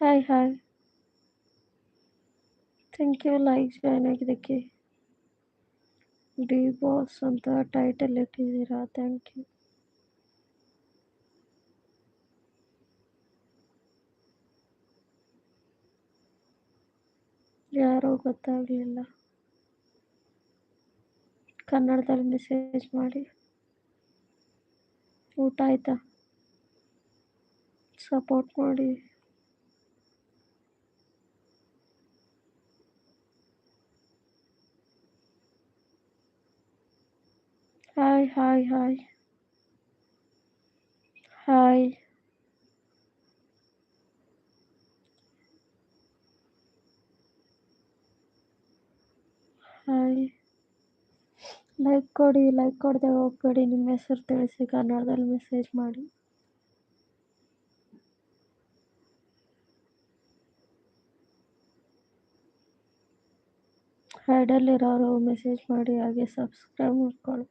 Hi hi thank you like join ಆಗಿದ್ದಕ್ಕೆ D boss ಅಂತ title ಇಟ್ಟಿದ್ದೀರಾ ಥ್ಯಾಂಕ್ ಯು ಯಾರೋ ಗೊತ್ತಾಗಲಿಲ್ಲ ಕನ್ನಡದಲ್ಲಿ ಮೆಸೇಜ್ ಮಾಡಿ ಊಟ ಆಯ್ತಾ ಸಪೋರ್ಟ್ ಮಾಡಿ hi hi hi hi hi like ಕೊಡಿ ಲೈಕ್ ಕೊಡದೆ ಹೋಗ್ಬೇಡಿ ನಿಮ್ಮ ಹೆಸರು ತಿಳಿಸಿ ಕನ್ನಡದಲ್ಲಿ ಮೆಸೇಜ್ ಮಾಡಿ ಹ್ಯಾಡಲ್ಲಿರೋರು ಮೆಸೇಜ್ ಮಾಡಿ ಹಾಗೆ ಸಬ್ಸ್ಕ್ರೈಬ್ ಮಾಡ್ಕೊಳ್ಳಿ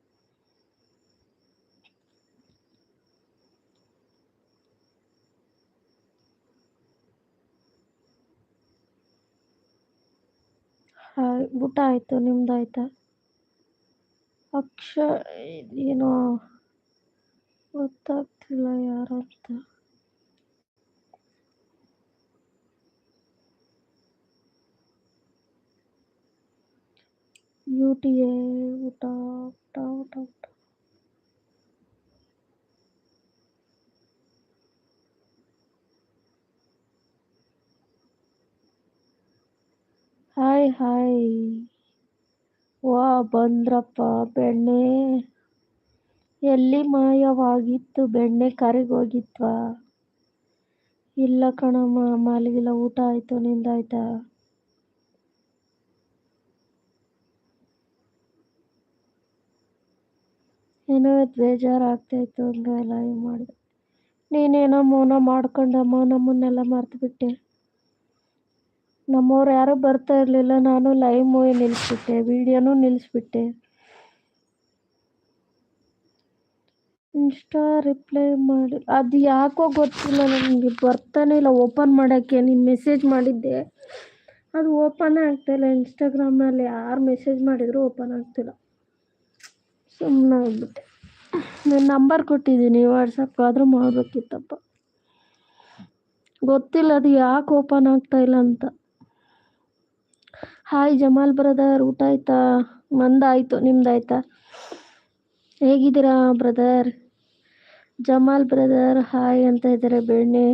ಊಟ ಆಯಿತು ನಿಮ್ದು ಆಯ್ತಾ? ಅಕ್ಷ ಏನೋ ಗೊತ್ತಾಗ್ತಿಲ್ಲ ಯಾರಂತ ಯು ಟಿ ಎ ಊಟ ಊಟ ಊಟ ಊಟ ಹಾಯ್ ಹಾಯ್. ವಾ ಬಂದ್ರಪ್ಪ ಬೆಣ್ಣೆ. ಎಲ್ಲಿ ಮಾಯವಾಗಿತ್ತು ಬೆಣ್ಣೆ ಕರಿಗೋಗಿತ್ವಾ ಇಲ್ಲ ಕಣಮ್ಮ, ಮಾಲಿಗಿಲ್ಲ ಊಟ ಆಯಿತು, ನಿಂದಾಯ್ತಾ? ಏನೋ ಬೇಜಾರಾಗ್ತಾಯಿತ್ತು ಹಂಗೆ ಲೈವ್ ಮಾಡಿದೆ ನೀನೇನೋ ಮೌನ ಮಾಡ್ಕೊಂಡಮ್ಮ, ನಮ್ಮನ್ನೆಲ್ಲ ಮರ್ತುಬಿಟ್ಟೆ. ನಮ್ಮವ್ರು ಯಾರೂ ಬರ್ತಾ ಇರಲಿಲ್ಲ, ನಾನು ಲೈವ್ ಮೂವಿ ನಿಲ್ಲಿಸ್ಬಿಟ್ಟೆ ವಿಡಿಯೋನು ನಿಲ್ಲಿಸ್ಬಿಟ್ಟೆ ಇನ್ಸ್ಟಾ ರಿಪ್ಲೈ ಮಾಡಿ, ಅದು ಯಾಕೋ ಗೊತ್ತಿಲ್ಲ ನನಗೆ ಬರ್ತಾನೆ ಇಲ್ಲ ಓಪನ್ ಮಾಡೋಕ್ಕೆ, ನೀನು ಮೆಸೇಜ್ ಮಾಡಿದ್ದೆ. ಅದು ಓಪನ್ ಆಗ್ತಾಯಿಲ್ಲ ಇನ್ಸ್ಟಾಗ್ರಾಮಲ್ಲಿ ಯಾರು ಮೆಸೇಜ್ ಮಾಡಿದರೂ ಓಪನ್ ಆಗ್ತಿಲ್ಲ ಸುಮ್ಮನೆ ಆಗ್ಬಿಟ್ಟೆ. ನನ್ನ ನಂಬರ್ ಕೊಟ್ಟಿದ್ದೀನಿ ವಾಟ್ಸಪ್ಗೆ ಆದರೂ ಮಾಡಬೇಕಿತ್ತಪ್ಪ. ಗೊತ್ತಿಲ್ಲ ಅದು ಯಾಕೆ ಓಪನ್ ಆಗ್ತಾ ಇಲ್ಲ ಅಂತ. ಹಾಯ್ ಜಮಾಲ್ ಬ್ರದರ್, ಊಟ ಆಯ್ತಾ? ಮಂದಾಯಿತು, ನಿಮ್ದಾಯ್ತಾ? ಹೇಗಿದ್ದೀರಾ ಬ್ರದರ್? ಜಮಾಲ್ ಬ್ರದರ್, ಹಾಯ್ ಅಂತ ಇದ್ದಾರೆ ಬೆಣ್ಣೆ.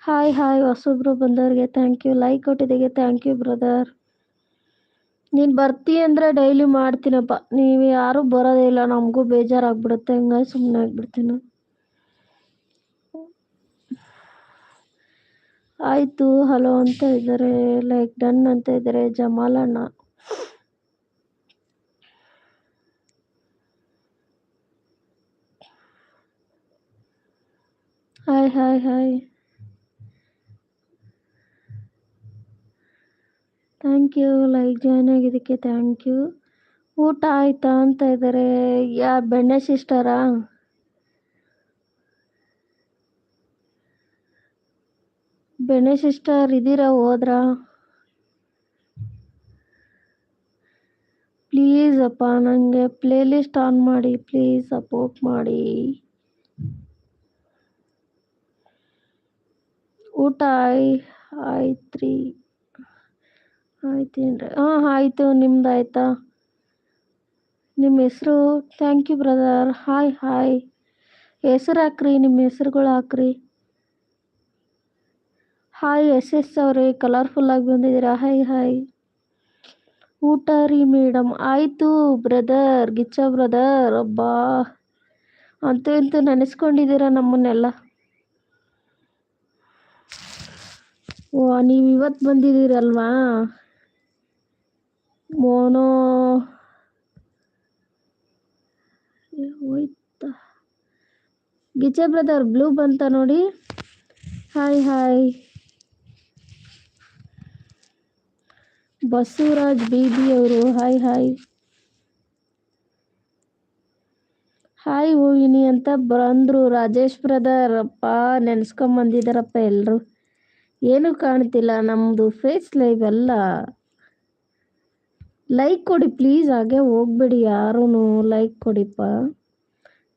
ಹಾಯ್ ಹಾಯ್, ಹೊಸೊಬ್ರು ಬಂದವ್ರಿಗೆ ಥ್ಯಾಂಕ್ ಯು ಲೈಕ್ ಕೊಟ್ಟಿದ್ದಕ್ಕೆ ಥ್ಯಾಂಕ್ ಯು ಬ್ರದರ್. ನೀನು ಬರ್ತಿ ಅಂದರೆ ಡೈಲಿ ಮಾಡ್ತೀನಪ್ಪ. ನೀವು ಯಾರೂ ಬರೋದೇ ಇಲ್ಲ, ನಮಗೂ ಬೇಜಾರಾಗ್ಬಿಡುತ್ತೆ. ಹಂಗಾಗಿ ಸುಮ್ಮನೆ ಆಗ್ಬಿಡ್ತೀನಿ. ಆಯಿತು, ಹಲೋ ಅಂತ ಇದ್ದಾರೆ ಲೈಕ್ ಡನ್ ಅಂತ ಇದ್ದಾರೆ ಜಮಾಲಣ್ಣ hi hi hi thank you like join ಆಗಿದ್ದಕ್ಕೆ ಥ್ಯಾಂಕ್ ಯು ಊಟ ಆಯ್ತಾ ಅಂತ ಇದ್ದಾರೆ, ಯಾ, ಬೆಣ್ಣೆ ಸಿಸ್ಟರಾ ಬೆಣ್ಣೆ ಸಿಸ್ಟರ್ ಇದ್ದೀರಾ ಹೋದ್ರ? ಪ್ಲೀಸ್ ಅಪ್ಪ ನನಗೆ ಪ್ಲೇ ಲಿಸ್ಟ್ ಆನ್ ಮಾಡಿ ಪ್ಲೀಸ್ ಸಪೋರ್ಟ್ ಮಾಡಿ. ಊಟ ಆಯ್, ಆಯ್ತ್ರಿ. ಆಯ್ತೇನ್ರಿ ಹಾಂ, ಆಯಿತು, ನಿಮ್ದು ಆಯ್ತಾ? ನಿಮ್ಮ ಹೆಸರು? Thank you brother hi hi ಹೆಸರು ಹಾಕ್ರಿ, ನಿಮ್ಮ ಹೆಸ್ರುಗಳು ಹಾಕ್ರಿ. ಹಾಯ್ ಎಸ್ ಎಸ್ ಅವರೇ ಕಲರ್ಫುಲ್ಲಾಗಿ ಬಂದಿದ್ದೀರಾ? Hi hi. ಊಟ ರೀ ಮೇಡಮ್. ಆಯಿತು ಬ್ರದರ್ ಗಿಚ್ಚ ಬ್ರದರ್ ಅಬ್ಬಾ. ಅಂತೂ ಇಂತೂ ನೆನೆಸ್ಕೊಂಡಿದ್ದೀರಾ ನಮ್ಮನ್ನೆಲ್ಲ? ಓ, ನೀವು ಇವತ್ತು ಬಂದಿದ್ದೀರಲ್ವಾ? ಮೋನೋ. ಗಿಚ್ಚ ಬ್ರದರ್ ಬ್ಲೂ ಬಂತ ನೋಡಿ. Hi hi. ಬಸವರಾಜ್ ಬೀಬಿ ಅವರು, ಹಾಯ್ ಹಾಯ್. ಹಾಯ್ ಹೂವಿನಿ ಅಂತ ಬಂದರು. ರಾಜೇಶ್ ಬ್ರದರ್ ಅಪ್ಪ ನೆನ್ಸ್ಕೊಂಬಂದಿದ್ದಾರಪ್ಪ ಎಲ್ಲರೂ ಏನು ಕಾಣ್ತಿಲ್ಲ ನಮ್ಮದು ಫೇಸ್ ಲೈವ್ ಎಲ್ಲ ಲೈಕ್ ಕೊಡಿ ಪ್ಲೀಸ್, ಹಾಗೆ ಹೋಗ್ಬೇಡಿ ಯಾರೂ ಲೈಕ್ ಕೊಡಿಪ್ಪ.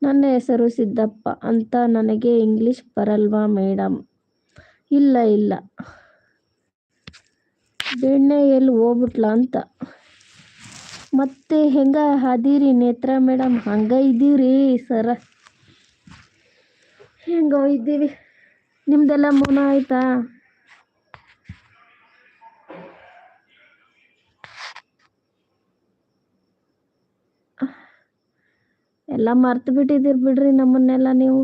ನನ್ನ ಹೆಸರು ಸಿದ್ದಪ್ಪ ಅಂತ ನನಗೆ ಇಂಗ್ಲೀಷ್ ಬರಲ್ವಾ ಮೇಡಮ್ ಇಲ್ಲ ಇಲ್ಲ. ಬೆಣ್ಣೆ ಎಲ್ಲಿ ಹೋಗ್ಬಿಟ್ಲ ಅಂತ. ಮತ್ತೆ ಹೆಂಗ ಅದೀರಿ ನೇತ್ರ ಮೇಡಮ್ ಹಂಗ ಇದ್ದೀರಿ ಸರ. ಹೆಂಗೋ ಇದ್ದೀವಿ. ನಿಮ್ದೆಲ್ಲ ಮೌನ ಆಯ್ತಾ? ಎಲ್ಲ ಮರ್ತು ಬಿಟ್ಟಿದ್ದೀರಿ ಬಿಡ್ರಿ ನಮ್ಮನ್ನೆಲ್ಲ ನೀವು.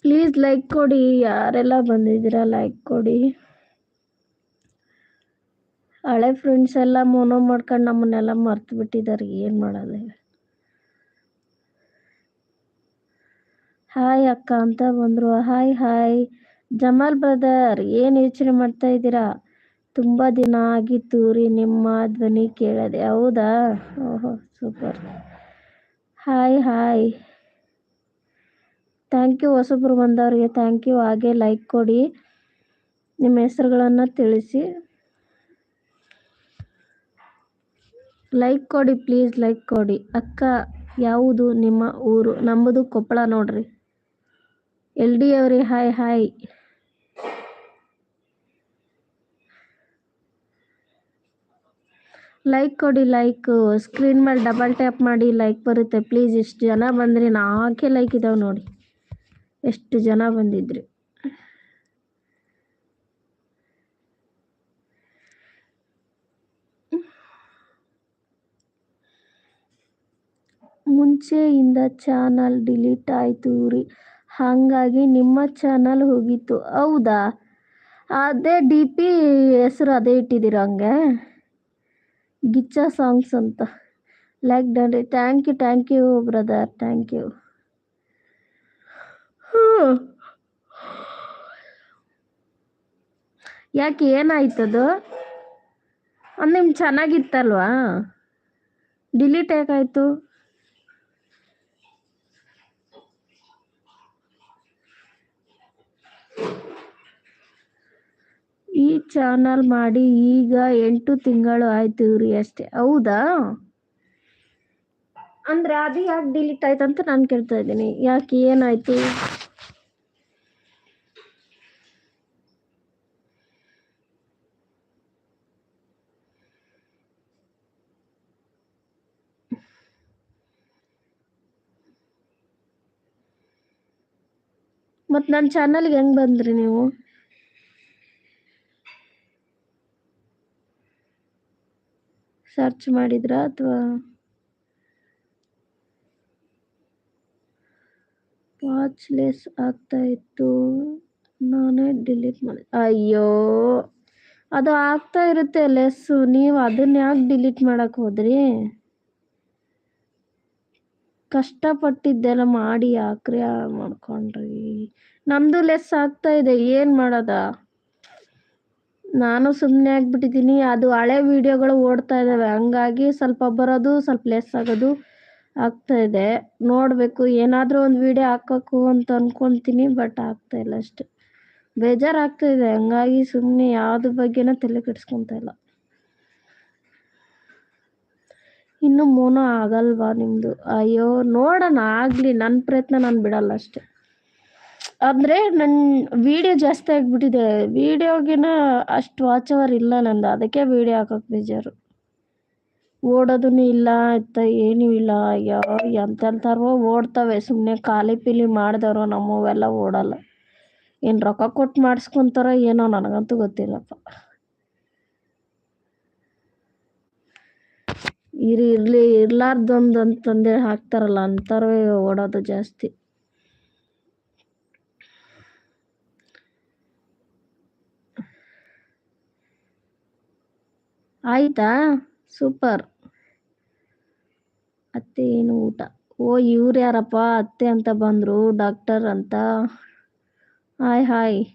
ಪ್ಲೀಸ್ ಲೈಕ್ ಕೊಡಿ, ಯಾರೆಲ್ಲ ಬಂದಿದ್ದೀರಾ ಲೈಕ್ ಕೊಡಿ. ಹಳೆ ಫ್ರೆಂಡ್ಸ್ ಎಲ್ಲ ಮೋನೋ ಮಾಡ್ಕೊಂಡು ನಮ್ಮನ್ನೆಲ್ಲ ಮರ್ತು ಬಿಟ್ಟಿದ್ದಾರೆ ಏನು ಮಾಡೋದು ಹಾಯ್ ಅಕ್ಕ ಅಂತ ಬಂದರು. ಹಾಯ್ ಹಾಯ್ ಜಮಾಲ್ ಬ್ರದರ್ ಏನು ಯೋಚನೆ ಮಾಡ್ತಾ ಇದ್ದೀರಾ? ತುಂಬ ದಿನ ಆಗಿತ್ತು ರೀ ನಿಮ್ಮ ಧ್ವನಿ ಕೇಳದೆ, ಹೌದಾ? ಓಹೋ super hi hi thank you ಹೊಸಬ್ರು ಬಂದವರಿಗೆ ಥ್ಯಾಂಕ್ ಯು ಹಾಗೆ ಲೈಕ್ ಕೊಡಿ. ನಿಮ್ಮ ಹೆಸರುಗಳನ್ನು ತಿಳಿಸಿ. ಲೈಕ್ ಕೊಡಿ ಪ್ಲೀಸ್ ಲೈಕ್ ಕೊಡಿ. ಅಕ್ಕ, ಯಾವುದು ನಿಮ್ಮ ಊರು? ನಮ್ಮದು ಕೊಪ್ಪಳ ನೋಡ್ರಿ. ಎಲ್ ಡಿ ಅವ್ರಿ ಹಾಯ್ ಹಾಯ್ ಲೈಕ್ ಕೊಡಿ ಲೈಕ್ ಸ್ಕ್ರೀನ್ ಮೇಲೆ ಡಬಲ್ ಟ್ಯಾಪ್ ಮಾಡಿ ಲೈಕ್ ಬರುತ್ತೆ. ಪ್ಲೀಸ್ ಎಷ್ಟು ಜನ ಬಂದ್ರಿ? ನಾಲ್ಕೇ ಲೈಕ್ ಇದಾವೆ ನೋಡಿ. ಎಷ್ಟು ಜನ ಬಂದಿದ್ರಿ? ಮುಂಚೆಯಿಂದ ಚಾನಲ್ ಡಿಲೀಟ್ ಆಯಿತು ರೀ. ಹಾಗಾಗಿ ನಿಮ್ಮ ಚಾನಲ್ ಹೋಗಿತ್ತು. ಹೌದಾ? ಅದೇ ಡಿ ಪಿ ಹೆಸರು ಅದೇ ಇಟ್ಟಿದ್ದೀರ ಹಂಗೆ? ಗಿಚ್ಚ ಸಾಂಗ್ಸ್ ಅಂತ. Like ಡಂಡ್ರಿ thank you thank you brother thank you ಯಾಕೆ ಏನಾಯ್ತದು ಅದು ನಿಮ್ಗೆ ಚೆನ್ನಾಗಿತ್ತಲ್ವಾ? ಡಿಲೀಟ್ ಯಾಕಾಯ್ತು? ಈ ಚಾನಲ್ ಮಾಡಿ ಈಗ ಎಂಟು ತಿಂಗಳು ಆಯ್ತು ರೀ ಅಷ್ಟೇ. ಹೌದಾ? ಅಂದ್ರೆ ಅದು ಯಾಕೆ ಡಿಲೀಟ್ ಆಯ್ತು ಅಂತ ನಾನು ಕೇಳ್ತಾ ಇದ್ದೀನಿ. ಯಾಕೆ ಏನಾಯ್ತು? ಮತ್ತೆ ನನ್ನ ಚಾನಲ್ಗೆ ಹೆಂಗೆ ಬಂದ್ರಿ ನೀವು? ಸರ್ಚ್ ಮಾಡಿದ್ರಾ ಅಥವಾ? ವಾಚ್ ಲೆಸ್ ಆಗ್ತಾ ಇತ್ತು. ನಾನೇ ಡಿಲೀಟ್ ಮಾಡಿ ಅಯ್ಯೋ, ಅದು ಆಗ್ತಾ ಇರುತ್ತೆ ಲೆಸ್ಸು ನೀವು ಅದನ್ನ ಯಾಕೆ ಡಿಲೀಟ್ ಮಾಡಕ್ಕೆ ಹೋದ್ರಿ? ಕಷ್ಟಪಟ್ಟಿದ್ದೆಲ್ಲ ಮಾಡಿ ಯಾಕ್ರಿ ಮಾಡ್ಕೊಂಡ್ರಿ. ನಮ್ದು ಲೆಸ್ ಆಗ್ತಾ ಇದೆ, ಏನು ಮಾಡೋದ? ನಾನು ಸುಮ್ಮನೆ ಆಗ್ಬಿಟ್ಟಿದ್ದೀನಿ. ಅದು ಹಳೆ ವಿಡಿಯೋಗಳು ಓಡ್ತಾ ಇದ್ದಾವೆ ಹಂಗಾಗಿ ಸ್ವಲ್ಪ ಬರೋದು, ಸ್ವಲ್ಪ ಲೆಸ್ ಆಗೋದು ಆಗ್ತಾ ಇದೆ. ನೋಡಬೇಕು. ಏನಾದರೂ ಒಂದು ವಿಡಿಯೋ ಹಾಕಬೇಕು ಅಂತ ಅಂದ್ಕೊತೀನಿ ಬಟ್ ಆಗ್ತಾ ಇಲ್ಲ ಅಷ್ಟೆ. ಬೇಜಾರಾಗ್ತಾ ಇದೆ. ಹಂಗಾಗಿ ಸುಮ್ಮನೆ ಯಾವ್ದ್ರ ಬಗ್ಗೆನೂ ತಲೆ ಕೆಡಿಸ್ಕೊತಾ ಇಲ್ಲ. ಇನ್ನು ಮೋನೋ ಆಗಲ್ವಾ ನಿಮ್ಮದು ಅಯ್ಯೋ, ನೋಡೋಣ. ಆಗಲಿ. ನನ್ನ ಪ್ರಯತ್ನ ನಾನು ಬಿಡಲ್ಲ ಅಷ್ಟೆ. ಅಂದರೆ ನನ್ನ ವಿಡಿಯೋ ಜಾಸ್ತಿ ಆಗ್ಬಿಟ್ಟಿದೆ. ವಿಡಿಯೋಗಿನ ಅಷ್ಟು ವಾಚ್ ಅವರ್ ಇಲ್ಲ ನಂದು. ಅದಕ್ಕೆ ವಿಡಿಯೋ ಹಾಕಕ್ ಬೇಜಾರು. ಓಡೋದೂ ಇಲ್ಲ, ಇತ್ತ ಏನೂ ಇಲ್ಲ. ಅಯ್ಯೋ ಎಂತೆಂಥವ್ರೋ ಓಡ್ತಾವೆ. ಸುಮ್ಮನೆ ಖಾಲಿ ಪೀಲಿ ಮಾಡಿದವರು ನಮ್ಮವೆಲ್ಲ ಓಡಲ್ಲ. ಏನು ರೊಕ್ಕ ಕೊಟ್ಟು ಮಾಡಿಸ್ಕೊಂತಾರೋ ಏನೋ ನನಗಂತೂ ಗೊತ್ತಿಲ್ಲಪ್ಪ. ಇರಿ, ಇರಲಿ, ಇರ್ಲಾರ್ದೊಂದು ಅಂತಂದೇಳಿ ಹಾಕ್ತಾರಲ್ಲ ಅಂಥವ್ರೇ ಓಡೋದು ಜಾಸ್ತಿ. ಆಯ್ತಾ? ಸೂಪರ್. ಅತ್ತೆ ಏನು ಊಟ? ಓ, ಇವ್ರು ಯಾರಪ್ಪ? ಅತ್ತೆ ಅಂತ ಬಂದರು, ಡಾಕ್ಟರ್ ಅಂತ. Hi hi.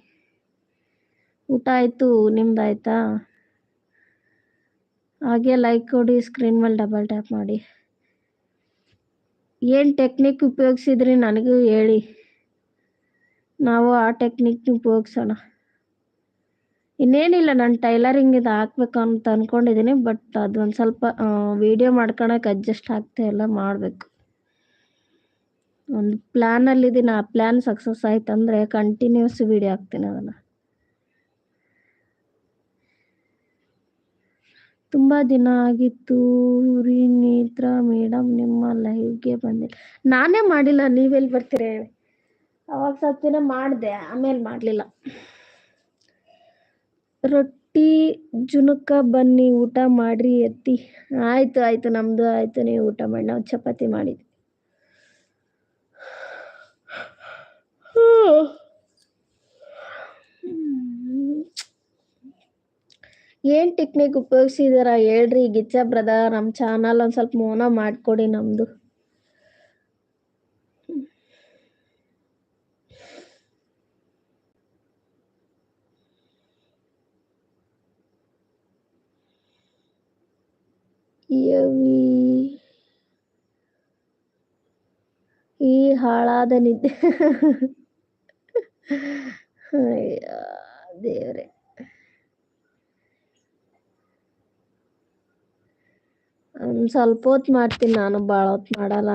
ಊಟ ಆಯಿತು? ನಿಮ್ದಾಯ್ತಾ? ಹಾಗೆ ಲೈಕ್ ಕೊಡಿ ಸ್ಕ್ರೀನ್ ಮೇಲೆ ಡಬಲ್ ಟ್ಯಾಪ್ ಮಾಡಿ. ಏನು ಟೆಕ್ನಿಕ್ ಉಪಯೋಗಿಸಿದ್ರಿ ನನಗೂ ಹೇಳಿ. ನಾವು ಆ ಟೆಕ್ನಿಕ್ ಉಪಯೋಗಿಸೋಣ. ಇನ್ನೇನಿಲ್ಲ, ನಾನು ಟೈಲರಿಂಗ್ ಇದು ಹಾಕ್ಬೇಕು ಅಂತ ಅಂದ್ಕೊಂಡಿದ್ದೀನಿ ಬಟ್ ಅದೊಂದು ಸ್ವಲ್ಪ ವಿಡಿಯೋ ಮಾಡ್ಕೊಳಕ್ಕೆ ಅಡ್ಜಸ್ಟ್ ಆಗ್ತಾ ಇಲ್ಲ, ಮಾಡಬೇಕು. ಒಂದು ಪ್ಲ್ಯಾನಲ್ಲಿದ್ದೀನಿ ಆ ಪ್ಲ್ಯಾನ್ ಸಕ್ಸಸ್ ಆಯ್ತು ಅಂದರೆ ಕಂಟಿನ್ಯೂಸ್ ವಿಡಿಯೋ ಹಾಕ್ತೀನಿ ಅದನ್ನು. ತುಂಬ ದಿನ ಆಗಿತ್ತು ನೇತ್ರ ಮೇಡಮ್ ನಿಮ್ಮ ಲೈವ್ಗೆ ಬಂದಿಲ್ಲ. ನಾನೇ ಮಾಡಿಲ್ಲ ನೀವೆಲ್ಲಿ ಬರ್ತೀರಿ? ಅವಾಗ ಸ್ವಲ್ಪ ದಿನ ಮಾಡಿದೆ, ಆಮೇಲೆ ಮಾಡಲಿಲ್ಲ. ರೊಟ್ಟಿ ಜುನುಕ ಬನ್ನಿ, ಊಟ ಮಾಡ್ರಿ, ಎತ್ತಿ. ಆಯ್ತು ಆಯ್ತು, ನಮ್ದು ಆಯ್ತು, ನೀವು ಊಟ ಮಾಡಿ, ನಾವು ಚಪಾತಿ ಮಾಡಿದ್ವಿ. ಏನ್ ಟೆಕ್ನಿಕ್ ಉಪಯೋಗಿಸಿದಾರ ಹೇಳ್ರಿ, ಗಿಚ್ಚ ಬ್ರದರ್ ನಮ್ಮ ಚಾನಲ್ ಒಂದ್ ಸ್ವಲ್ಪ ಮೋನ ಮಾಡ್ಕೊಡಿ ನಮ್ದು. ಈ ಹಾಳಾದ ನಿದ್ದೆ. ಅಯ್ಯ ದೇವ್ರೆ. ಒಂದ್ ಸ್ವಲ್ಪ ಹೊತ್ತು ಮಾಡ್ತೀನಿ ನಾನು ಭಾಳ ಹೊತ್ತು ಮಾಡಲ್ಲ.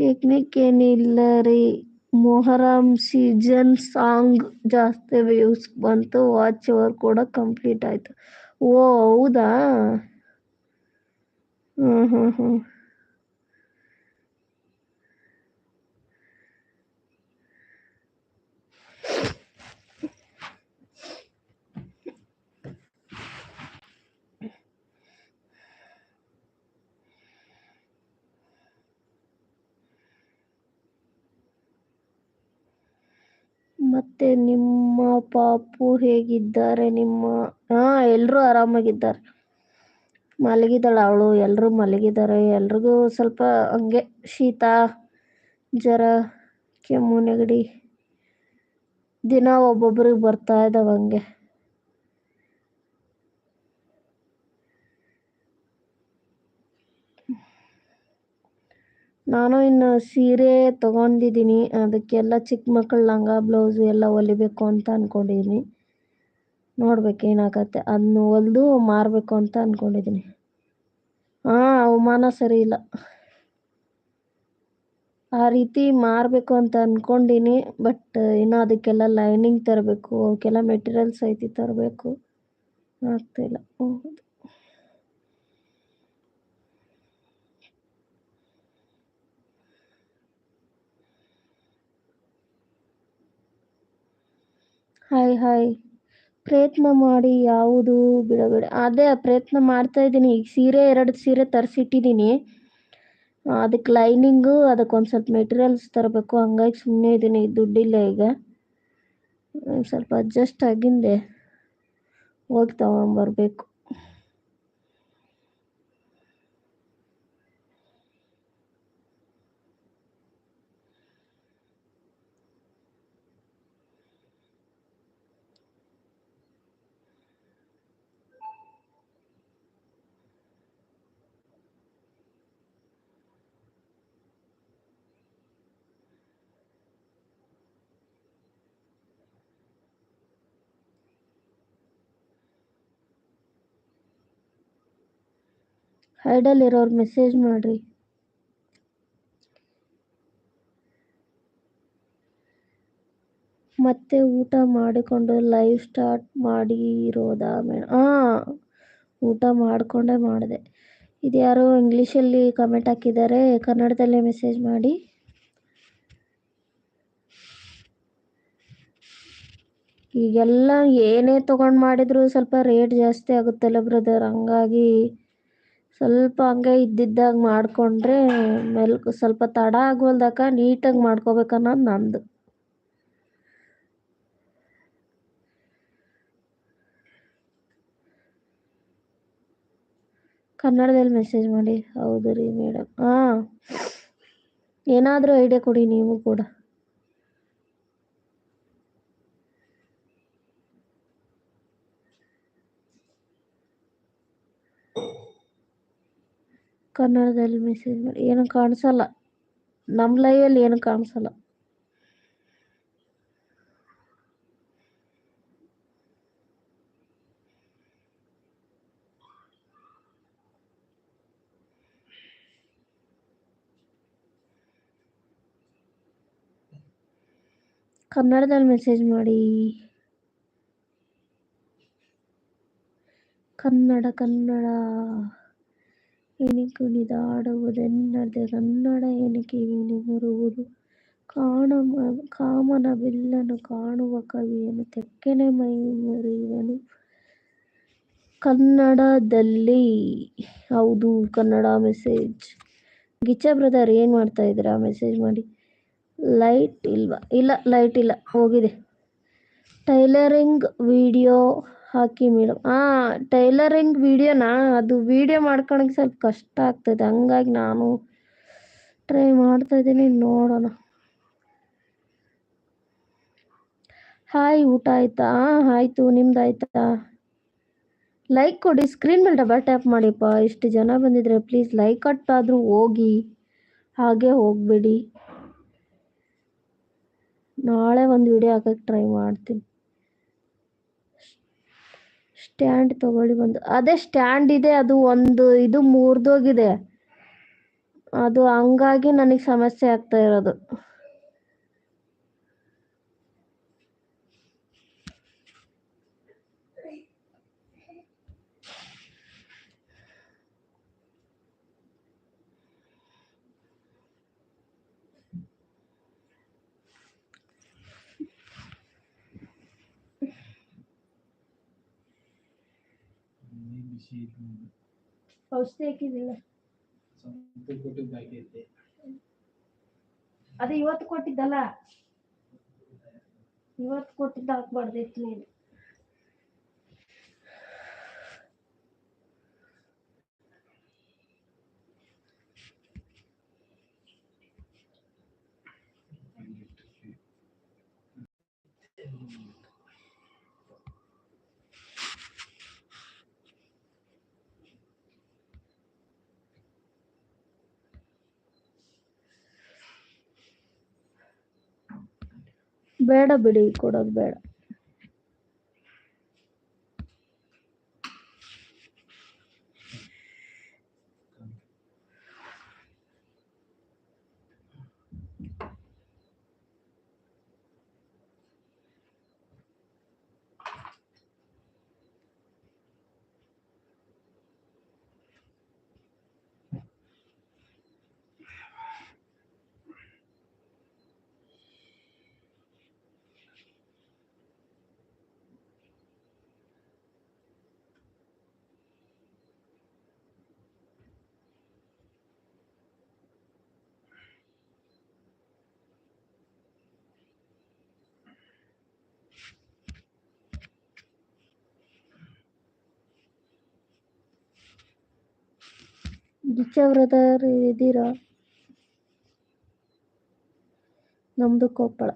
ಟೆಕ್ನಿಕ್ ಏನಿಲ್ಲ ರೀ. ಮೊಹರಂ ಸೀಸನ್ ಸಾಂಗ್ ಜಾಸ್ತಿ ವ್ಯೂಸ್ ಬಂತು ವಾಚ್ ಅವರ್ ಕೂಡ ಕಂಪ್ಲೀಟ್ ಆಯ್ತು. ಓ, ಹೌದಾ? ಹ್ಞೂ ಹ್ಞೂ ಹ್ಮ್. ಮತ್ತೆ ನಿಮ್ಮ ಪಾಪು ಹೇಗಿದ್ದಾರೆ? ನಿಮ್ಮ, ಹಾ ಎಲ್ಲರೂ ಆರಾಮಾಗಿದ್ದಾರೆ. ಮಲಗಿದಾಳೆ ಅವಳು ಎಲ್ಲರೂ ಮಲಗಿದ್ದಾರೆ. ಎಲ್ರಿಗೂ ಸ್ವಲ್ಪ ಹಂಗೆ ಶೀತ, ಜ್ವರ, ಕೆಮ್ಮು ನೆಗಡಿ ದಿನ ಒಬ್ಬೊಬ್ರಿಗೆ ಬರ್ತಾ ಇದಾವ ಹಂಗೆ. ನಾನು ಇನ್ನು ಸೀರೆ ತಗೊಂಡಿದ್ದೀನಿ. ಅದಕ್ಕೆಲ್ಲ ಚಿಕ್ಕ ಮಕ್ಕಳ ಲಂಗ, ಬ್ಲೌಸು ಎಲ್ಲ ಹೊಲಿಬೇಕು ಅಂತ ಅಂದ್ಕೊಂಡಿದ್ದೀನಿ ನೋಡ್ಬೇಕು ಏನಾಗತ್ತೆ. ಅದನ್ನು ಹೊಲಿದು ಮಾರಬೇಕು ಅಂತ ಅಂದ್ಕೊಂಡಿದ್ದೀನಿ ಹಾಂ, ಅವಮಾನ ಸರಿ ಇಲ್ಲ. ಆ ರೀತಿ ಮಾರಬೇಕು ಅಂತ ಅಂದ್ಕೊಂಡೀನಿ ಬಟ್ ಇನ್ನು ಅದಕ್ಕೆಲ್ಲ ಲೈನಿಂಗ್ ತರಬೇಕು. ಅವಕ್ಕೆಲ್ಲ ಮೆಟೀರಿಯಲ್ಸ್ ಐತಿ ತರಬೇಕು. ಆಗ್ತಾಯಿಲ್ಲ ಹೌದು ಹಾಯ್ ಹಾಯ್. ಪ್ರಯತ್ನ ಮಾಡಿ ಯಾವುದು ಬಿಡಬೇಡ. ಅದೇ, ಪ್ರಯತ್ನ ಮಾಡ್ತಾ ಇದ್ದೀನಿ. ಈಗ ಸೀರೆ, ಎರಡು ಸೀರೆ ತರಿಸಿಟ್ಟಿದ್ದೀನಿ. ಅದಕ್ಕೆ ಲೈನಿಂಗು, ಅದಕ್ಕೆ ಒಂದು ಸ್ವಲ್ಪ ಮೆಟೀರಿಯಲ್ಸ್ ತರಬೇಕು. ಹಂಗಾಗಿ ಸುಮ್ಮನೆ ಇದ್ದೀನಿ. ದುಡ್ಡಿಲ್ಲ ಈಗ. ಸ್ವಲ್ಪ ಅಡ್ಜಸ್ಟ್ ಆಗಿಂದೆ ಹೋಗಿ ತಗೊಂಬರ್ಬೇಕು. ಹೈಡಲ್ ಇರೋರು ಮೆಸೇಜ್ ಮಾಡಿರಿ. ಮತ್ತೆ ಊಟ ಮಾಡಿಕೊಂಡು ಲೈವ್ ಸ್ಟಾರ್ಟ್ ಮಾಡಿರೋದಾ ಮೇಡಮ್ ಹಾಂ ಊಟ ಮಾಡಿಕೊಂಡೇ ಮಾಡಿದೆ. ಇದು ಯಾರೋ ಇಂಗ್ಲೀಷಲ್ಲಿ ಕಮೆಂಟ್ ಹಾಕಿದ್ದಾರೆ, ಕನ್ನಡದಲ್ಲೇ ಮೆಸೇಜ್ ಮಾಡಿ. ಈಗೆಲ್ಲ ಏನೇ ತೊಗೊಂಡು ಮಾಡಿದರೂ ಸ್ವಲ್ಪ ರೇಟ್ ಜಾಸ್ತಿ ಆಗುತ್ತಲ್ಲ ಬ್ರದರ್ ಹಂಗಾಗಿ ಸ್ವಲ್ಪ ಹಂಗೆ ಇದ್ದಿದ್ದಾಗ ಮಾಡಿಕೊಂಡ್ರೆ ಮೆಲ್ ಸ್ವಲ್ಪ ತಡ ಆಗೋಲ್ದಕ್ಕ ನೀಟಾಗಿ ಮಾಡ್ಕೋಬೇಕನ್ನೋದು ನಂದು. ಕನ್ನಡದಲ್ಲಿ ಮೆಸೇಜ್ ಮಾಡಿ. ಹೌದು ರೀ ಮೇಡಮ್ ಹಾಂ. ಏನಾದರೂ ಐಡಿಯಾ ಕೊಡಿ ನೀವು ಕೂಡ. ಕನ್ನಡದಲ್ಲಿ ಮೆಸೇಜ್ ಮಾಡಿ. ಏನು ಕಾಣಿಸಲ್ಲ. ನಮ್ಮ ಲೈವಲ್ಲಿ ಏನು ಕಾಣಿಸಲ್ಲ. ಕನ್ನಡದಲ್ಲಿ ಮೆಸೇಜ್ ಮಾಡಿ. ಕನ್ನಡ ಕನ್ನಡ. ಎನಿಕುಣಿದಾಡುವುದೆನ್ನದೆ ಕನ್ನಡ ಎನಿಕಿವಿನಿ ಬರುವುದು. ಕಾಣ ಕಾಮನ ಬಿಲ್ಲನು ಕಾಣುವ ಕವಿಯನು ತೆಕ್ಕನೆ ಮೈ ಮರೆಯುವನು ಕನ್ನಡದಲ್ಲಿ, ಹೌದು, ಕನ್ನಡ ಮೆಸೇಜ್. ಗಿಚ್ಚ ಬ್ರದರ್ ಏನು ಮಾಡ್ತಾ ಇದ್ದೀರಾ? ಮೆಸೇಜ್ ಮಾಡಿ. ಲೈಟ್ ಇಲ್ವಾ? ಇಲ್ಲ, ಲೈಟ್ ಇಲ್ಲ, ಹೋಗಿದೆ. ಟೈಲರಿಂಗ್ ವಿಡಿಯೋ ಹಾಕಿ ಮೇಡಮ್ ಹಾಂ ಟೈಲರಿಂಗ್ ವಿಡಿಯೋನಾ ಅದು ವಿಡಿಯೋ ಮಾಡ್ಕೊಳಕ್ಕೆ ಸ್ವಲ್ಪ ಕಷ್ಟ ಆಗ್ತದೆ. ಹಂಗಾಗಿ ನಾನು ಟ್ರೈ ಮಾಡ್ತಾ ಇದ್ದೀನಿ. ನೋಡೋಣ. ಹಾಯ್ ಊಟ ಆಯ್ತಾ? ಆಯಿತು. ನಿಮ್ದು ಆಯ್ತಾ? ಲೈಕ್ ಕೊಡಿ. ಸ್ಕ್ರೀನ್ ಮೇಲೆ ಡಬಲ್ ಟ್ಯಾಪ್ ಮಾಡಿಪ್ಪ. ಇಷ್ಟು ಜನ ಬಂದಿದ್ರೆ ಪ್ಲೀಸ್ ಲೈಕ್ ಕಟ್ಟಾದರೂ ಹೋಗಿ. ಹಾಗೆ ಹೋಗಬೇಡಿ. ನಾಳೆ ಒಂದು ವಿಡಿಯೋ ಹಾಕಕ್ಕೆ ಟ್ರೈ ಮಾಡ್ತೀನಿ. ಸ್ಟ್ಯಾಂಡ್ ತಗೊಳ್ಳಿ ಬಂದು ಅದೇ ಸ್ಟ್ಯಾಂಡ್ ಇದೆ, ಅದು ಒಂದು ಇದು ಮುರಿದೋಗಿದೆ. ಅದು ಹಂಗಾಗಿ ನನಗೆ ಸಮಸ್ಯೆ ಆಗ್ತಾ ಇರೋದು. ಅದೇ ಔಷಧಿ ಹಾಕಿದಿಲ್ಲ ಸ್ವಲ್ಪ ಕೊಟ್ಟಿದ್ದಾಗೈತೆ ಅದು ಇವತ್ತು ಕೊಟ್ಟಿದ್ದಲ್ಲ? ಇವತ್ತು ಕೊಟ್ಟಿದ್ದ ಹಾಕ್ಬಾರ್ದಿತ್ತು ನೀನು ಬೇಡ ಬಿಡಿ ಕೊಡೋದು ಬೇಡ ಇದ್ದೀರಾ ನಮ್ದು ಕೊಪ್ಪಳ.